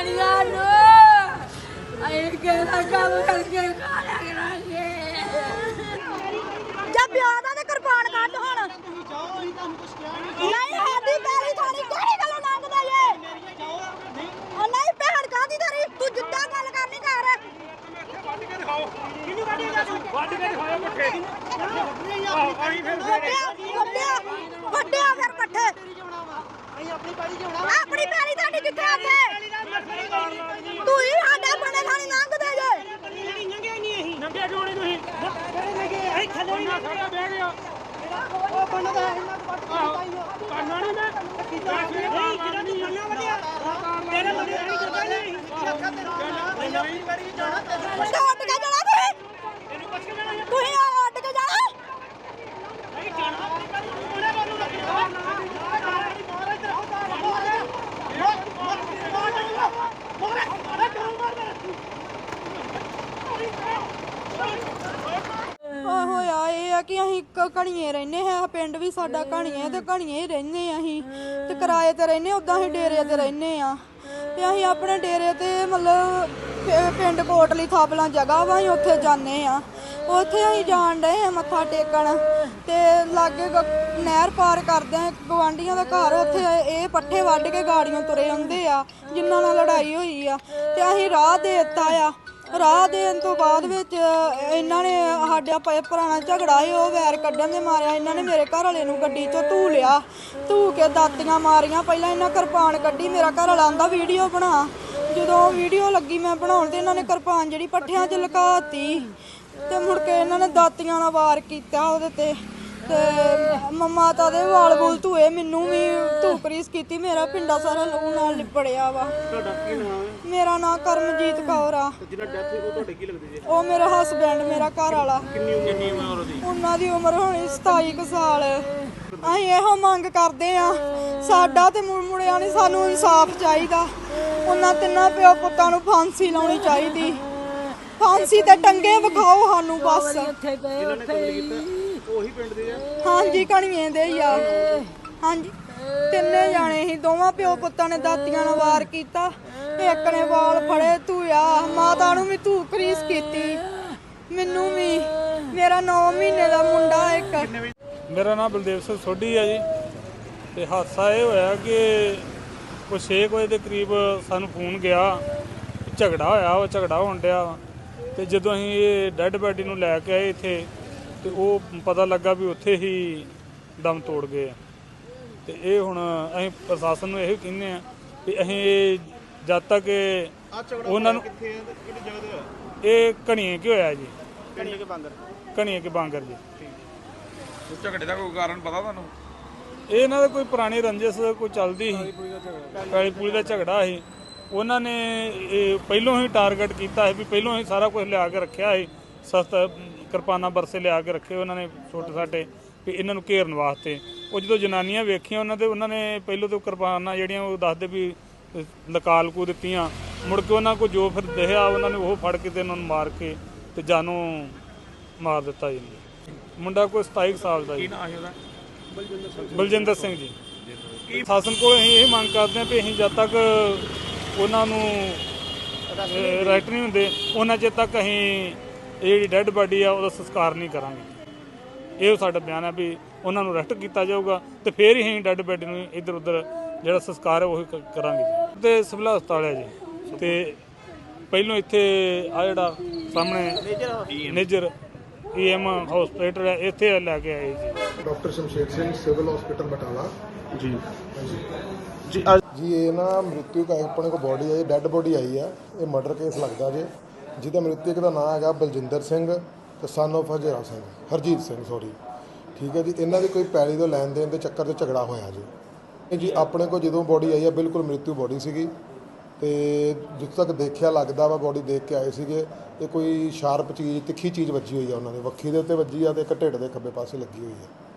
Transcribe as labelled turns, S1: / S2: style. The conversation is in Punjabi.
S1: ਨਿਆਣੀਆਂ ਨੂੰ ਆਏ ਕਿਹੜਾ ਕੰਮ ਕਰਕੇ ਖਾਣਾ ਕਰਾਂਗੇ
S2: ਜਾਂ ਪਿਓ ਦਾ ਤੇ ਕੁਰਬਾਨ ਕੱਢ ਹੁਣ। ਨਹੀਂ ਸਾਡੀ ਪੈਰੀ ਥਾਣੀ ਕਿਹੜੀ ਗੱਲੋਂ ਲੰਘਦਾ ਜੇ ਉਹ ਨਹੀਂ ਭੈਣ ਕਾਦੀ ਤੇਰੀ? ਤੂੰ ਜਿੱਦਾਂ ਗੱਲ ਕਰਨੀ ਕਰ।
S3: ਵੱਢ ਕੇ ਦਿਖਾਓ ਪੱਠੇ। ਆਹੋ ਆਹੀ ਫਿਰ
S2: ਵੱਡਿਆ ਵੱਡਿਆ ਫਿਰ ਪੱਠੇ ਆਪਣੀ ਪੈਰੀ ਤੁਹਾਡੀ ਕਿੱਥੇ ਆਂਦੇ ਤੂੰ ਹੀ ਸਾਡਾ ਬਣੇ ਥਾਣੀ ਲੰਘਦੇ ਜੇ
S3: ਨੰਗੇ ਕਿਉਂ ਨਹੀਂ ਤੁਸੀਂ ਇਹ ਥੱਲੇ ਨਹੀਂ ਬਹਿ ਗਿਆ। ਉਹ ਬੰਦਾ ਆਹੋ ਕਰਨਾ ਨਹੀਂ ਮੈਂ ਨਹੀਂ ਜਿਹੜਾ ਨਹੀਂ ਮੰਨਣਾ ਵਧੀਆ? ਤੇਰੇ ਬੰਦੇ ਨਹੀਂ। ਕਰਦਾ ਨਹੀਂ। ਨਹੀਂ। ਮੇਰੀ ਜਾਣਾ
S2: ਮੁੰਡਾ ਉੱਡ ਕੇ ਜਾਣਾ ਤੁਸੀਂ
S3: ਤੈਨੂੰ ਪੁੱਛ ਕੇ ਜਾਣਾ
S2: ਤੁਸੀਂ ਆ ਉੱਡ ਕੇ ਜਾਣਾ
S3: ਨਹੀਂ ਜਾਣਾ ਆਪਣੀ ਕਾਹਦੀ ਉਹਨੇ ਮੈਨੂੰ ਲੱਗਿਆ
S2: ਆ ਹੋਇਆ ਇਹ ਆ ਕਿ ਅਸੀਂ ਕ- ਘਣੀਏ ਰਹਿੰਦੇ ਹਾਂ ਪਿੰਡ ਵੀ ਸਾਡਾ ਘਣੀਏ ਤੇ ਘਣੀਏ ਹੀ ਰਹਿੰਦੇ ਆ ਅਸੀਂ ਤੇ ਕਿਰਾਏ ਤੇ ਰਹਿੰਦੇ ਉਦਾਂ ਅਸੀਂ ਡੇਰੇ ਤੇ ਰਹਿੰਦੇ ਆ ਤੇ ਅਸੀਂ ਆਪਣੇ ਡੇਰੇ ਤੇ ਮਤਲਬ ਪਿ- ਪਿੰਡ ਕੋਟਲੀ ਥਾਪਲਾਂ ਜਗ੍ਹਾ ਵਾ ਅਸੀਂ ਉੱਥੇ ਜਾਂਦੇ ਆ ਉੱਥੇ ਅਸੀਂ ਜਾਣ ਡਏ ਆ ਮੱਥਾ ਟੇਕਣ ਤੇ ਲਾਗੇ ਗ- ਨਹਿਰ ਪਾਰ ਕਰਦੇ ਆ ਗਵਾਂਡੀਆਂ ਦਾ ਘਰ ਉੱਥੇ ਇਹ ਪੱਠੇ ਵੱਢ ਕੇ ਗਾੜੀਆਂ ਤੁਰੇ ਆਉਂਦੇ ਆ ਜਿਨ੍ਹਾਂ ਨਾਲ ਲੜਾਈ ਹੋਈ ਆ। ਤੇ ਅਸੀਂ ਰਾਹ ਦੇ ਦਿੱਤਾ ਆ। ਰਾਹ ਦੇਣ ਤੋਂ ਬਾਅਦ ਵਿੱਚ ਇਹਨਾਂ ਨੇ ਸਾਡਾ ਪ- ਪੁਰਾਣਾ ਝਗੜਾ ਸੀ, ਉਹ ਵੈਰ ਕੱਢਣ ਦੇ ਮਾਰਿਆ। ਇਹਨਾਂ ਨੇ ਮੇਰੇ ਘਰ ਵਾਲੇ ਨੂੰ ਗੱਡੀ 'ਚੋਂ ਧੂ ਲਿਆ। ਧੂ ਕੇ ਦਾਤੀਆਂ ਮਾਰੀਆਂ। ਪਹਿਲਾਂ ਇਹਨਾਂ ਕਿਰਪਾਨ ਕੱਢੀ, ਮੇਰਾ ਘਰ ਵਾਲਾ ਆਂਦਾ, ਵੀਡੀਓ ਬਣਾ। ਜਦੋਂ ਵੀਡੀਓ ਲੱਗੀ ਮੈਂ ਬਣਾਉਣ ਤੇ ਇਹਨਾਂ ਨੇ ਕਿਰਪਾਨ ਜਿਹੜੀ ਪੱਠਿਆਂ 'ਚ ਲੁਕਾਤੀ। ਤੇ ਮੁੜ ਕੇ ਇਹਨਾਂ ਨੇ ਦਾਤੀਆਂ ਨਾਲ ਵਾਰ ਕੀਤਾ ਉਹਦੇ ਤੇ। ਤੇ ਮੰਮਾ ਤਾਂ ਦੇ ਵਾਲ ਬੁਲ ਧੂਏ ਮੈਨੂੰ ਵੀ ਧੂਕਰੀਸ ਕੀਤੀ ਮੇਰਾ ਪਿੰਡਾ ਸਾਰਾ ਲਹੂ ਨਾਲ ਲਿਪੜਿਆ ਵਾ।
S3: ਤੁਹਾਡਾ ਕੀ ਨਾਮ ਹੈ?
S2: ਮੇਰਾ ਨਾਮ ਕਰਮਜੀਤ ਕੌਰ ਆ।
S3: ਤੇ ਜਿਹੜਾ ਡੈਥ ਹੋਈ ਉਹ ਤੁਹਾਡੇ ਕੀ ਲੱਗਦੇ ਜੀ?
S2: ਉਹ ਮੇਰਾ ਹਸਬੈਂਡ ਮੇਰਾ ਘਰ ਵਾਲਾ।
S3: ਕਿੰਨੀ ਉਮਰ ਕਿੰਨੀ ਉਮਰ ਉਹਦੀ
S2: ਉਹਨਾਂ ਦੀ ਉਮਰ ਹੋਣੀ 27 ਕੁ ਸਾਲ। ਅਸੀਂ ਇਹੋ ਮੰਗ ਕਰਦੇ ਆ। ਸਾਡਾ ਤੇ ਮੁੜ ਮੁੜਿਆ ਨਹੀਂ ਸਾਨੂੰ ਇਨਸਾਫ ਚਾਹੀਦਾ। ਉਹਨਾਂ ਤਿੰਨਾਂ ਪਿਓ ਪੁੱਤਾਂ ਨੂੰ ਫਾਂਸੀ ਲਾਉਣੀ ਚਾਹੀਦੀ। ਫਾਂਸੀ ਤੇ ਟੰਗੇ ਵਿਖਾਓ ਸਾਨੂੰ ਬਸ।
S1: ਉੱਥੇ
S3: ਉਹੀ ਪਿੰਡ ਦੇ ਆ?
S2: ਹਾਂਜੀ ਕਣੀਏ ਦੇ ਹੀ ਆ। ਹਾਂਜੀ। ਤਿੰਨੇ ਜਾਣੇ ਸੀ ਦੋਵਾਂ ਪਿਓ ਪੁੱਤਾਂ ਨੇ ਦਾਤੀਆਂ ਨਾਲ ਵਾਰ ਕੀਤਾ। ਇੱਕ ਨੇ ਵਾਲ ਫੜੇ ਧੂਆ ਮਾਤਾ ਨੂੰ ਵੀ ਧੂ ਕਰੀਸ ਕੀਤੀ। ਮੈਨੂੰ ਵੀ। ਮੇਰਾ 9 ਮਹੀਨੇ ਦਾ ਮੁੰਡਾ ਇੱਕ।
S4: ਮੇਰਾ ਨਾਮ ਬਲਦੇਵ ਸਿੰਘ ਸੋਢੀ ਹੈ ਜੀ। ਤੇ ਹਾਦਸਾ ਇਹ ਹੋਇਆ ਕਿ ਕੋਈ 6 ਵਜੇ ਦੇ ਕਰੀਬ ਸਾਨੂੰ ਫੋਨ ਗਿਆ। ਝਗੜਾ ਹੋਇਆ ਉਹ ਝਗੜਾ ਹੋਣ ਡਿਆ। ਤੇ ਜਦੋਂ ਅਸੀਂ ਇਹ ਡੈੱਡ ਬੈਡੀ ਨੂੰ ਲੈ ਕੇ ਆਏ ਇੱਥੇ ਤੇ ਉਹ ਪਤਾ ਲੱਗਾ ਵੀ ਉੱਥੇ ਹੀ ਦਮ ਤੋੜ ਗਏ ਆ। ਤੇ ਇਹ ਹੁਣ ਅਸੀਂ ਪ੍ਰਸ਼ਾਸਨ ਨੂੰ ਇਹ ਕਹਿੰਦੇ ਆ ਵੀ ਅਸੀਂ ਇਹ ਜਦ ਤੱਕ ਇਹ ਉਹਨਾਂ ਨੂੰ
S3: ਕਿੱਥੇ ਆ ਤੇ ਕਿਹੜੀ ਜਗ੍ਹਾ ਤੇ ਹੋਇਆ?
S4: ਇਹ ਘਣੀਏ ਕਿ ਹੋਇਆ ਜੀ।
S3: ਕਿਹੜੀ ਕੇ ਬਾਂਦਰ?
S4: ਘਣੀਏ ਕੇ ਬਾਂਗਰ ਜੀ।
S5: ਉਸ ਝਗੜੇ ਦਾ ਕੋਈ ਕਾਰਨ ਪਤਾ ਤੁਹਾਨੂੰ?
S4: ਇਹ ਇਹਨਾਂ ਦਾ ਕੋਈ ਪੁਰਾਣੀ ਰੰਜਿਸ਼ ਕੋਈ ਚੱਲਦੀ ਸੀ। ਕਾਲੀ ਪੂਰੀ ਦਾ ਝਗੜਾ। ਸੀ। ਉਹਨਾਂ ਨੇ ਇਹ ਪਹਿਲੋਂ ਹੀ ਟਾਰਗੇਟ ਕੀਤਾ ਹੈ ਵੀ ਪਹਿਲੋਂ ਹੀ ਸਾਰਾ ਕੁਝ ਲਿਆ ਕੇ ਰੱਖਿਆ ਸੀ। ਸਸਤਾ ਕਿਰਪਾਨਾਂ ਬਰਸੇ ਲਿਆ ਕੇ ਰੱਖੇ ਉਹਨਾਂ ਨੇ ਛੋਟੇ ਛਾਟੇ ਵੀ ਇਹਨਾਂ ਨੂੰ ਘੇਰਨ ਵਾਸਤੇ। ਉਹ ਜਦੋਂ ਜਨਾਨੀਆਂ ਵੇਖੀਆਂ ਉਹਨਾਂ ਦੇ ਉਹਨਾਂ ਨੇ ਪਹਿਲੋਂ ਤੋਂ ਕਿਰਪਾਨਾਂ ਜਿਹੜੀਆਂ ਉਹ ਦੱਸਦੇ ਵੀ ਲਕਾਲ ਕੂ ਦਿੱਤੀਆਂ। ਮੁੜ ਕੇ ਉਹਨਾਂ ਕੋ ਜੋ ਫਿਰ ਦਿਖਿਆ ਉਹਨਾਂ ਨੇ ਉਹ ਫੜ ਕੇ ਤੇ ਉਹਨਾਂ ਨੂੰ ਮਾਰ ਕੇ ਤੇ ਜਾਨੋਂ ਮਾਰ ਦਿੱਤਾ ਜੀ। ਮੁੰਡਾ ਕੋਈ 27 ਕੁ ਸਾਲ ਦਾ ਜੀ। ਬਲਜਿੰਦਰ ਸਿੰਘ ਜੀ। ਸ਼ਾਸਨ ਕੋਲ ਅਸੀਂ ਇਹ ਮੰਗ ਕਰਦੇ ਹਾਂ ਵੀ ਅਸੀਂ ਜਦ ਤੱਕ ਉਹਨਾਂ ਨੂੰ ਰਾਈਟ ਨਹੀਂ ਹੁੰਦੇ ਉਹਨਾਂ ਚਿਰ ਤੱਕ ਅਸੀਂ ਇਹ ਜਿਹੜੀ ਡੈੱਡ ਬਾਡੀ ਆ ਉਹਦਾ ਸੰਸਕਾਰ ਨਹੀਂ ਕਰਾਂਗੇ। ਇਹ ਸਾਡਾ ਬਿਆਨ ਹੈ ਵੀ ਉਹਨਾਂ ਨੂੰ ਅਰੈਸਟ ਕੀਤਾ ਜਾਊਗਾ ਤੇ ਫਿਰ ਹੀ ਅਸੀਂ ਡੈੱਡ ਬਾਡੀ ਨੂੰ ਇੱਧਰ ਉੱਧਰ ਜਿਹੜਾ ਸੰਸਕਾਰ ਹੈ ਉਹ ਕਰਾਂਗੇ। ਤੇ ਸਿਵਲ ਹਸਪਤਾਲ ਹੈ ਜੀ। ਤੇ ਪਹਿਲੋਂ ਇੱਥੇ ਆ ਜਿਹੜਾ ਸਾਹਮਣੇ ਨੇਜਰ ਈਐਮ ਹਸਪੀਟਲ ਹੈ ਇੱਥੇ ਲੈ ਕੇ ਆਏ ਜੀ।
S6: Doctor Shamsher Singh civil hospital Batala.
S3: ਜੀ। ਜੀ
S6: ਜੀ ਇਹ ਨਾ ਮ੍ਰਿਤੂ ਕਾ ਆਪਣੇ ਕੋ ਬੋਡੀ ਆਈ ਡੈੱਡ ਬੋਡੀ ਆਈ ਆ। ਇਹ ਮਰਡਰ ਕੇਸ ਲੱਗਦਾ ਜੇ। ਜਿਹਦਾ ਮ੍ਰਿਤਕ ਦਾ ਨਾਮ ਹੈਗਾ ਬਲਜਿੰਦਰ ਸਿੰਘ ਤੇ son of Hazra Singh, Harjeet Singh sorry ਠੀਕ ਹੈ ਜੀ, ਇਹਨਾਂ ਦੀ ਕੋਈ ਪੈਲੀ ਤੋਂ ਲੈਣ ਦੇਣ ਦੇ ਚੱਕਰ 'ਚ ਝਗੜਾ ਹੋਇਆ ਜੀ। ਇਹ ਜੀ ਆਪਣੇ ਕੋਲ ਜਦੋਂ ਬੋਡੀ ਆਈ ਆ ਬਿਲਕੁਲ ਮ੍ਰਿਤੂ ਬੋਡੀ ਸੀਗੀ ਤੇ ਜਿੱਥੋਂ ਤੱਕ ਦੇਖਿਆ ਲੱਗਦਾ ਵਾ ਬੋਡੀ ਦੇਖ ਕੇ ਆਏ ਸੀਗੇ, ਇਹ ਕੋਈ ਸ਼ਾਰਪ ਚੀਜ਼, ਤਿੱਖੀ ਚੀਜ਼ ਵੱਜੀ ਹੋਈ ਆ ਉਹਨਾਂ ਦੇ ਵੱਖੀ ਦੇ ਉੱਤੇ ਵੱਜੀ ਆ ਤੇ ਇੱਕ ਢਿੱਡ ਦੇ ਖੱਬੇ ਪਾਸੇ ਲੱਗੀ ਹੋਈ ਆ।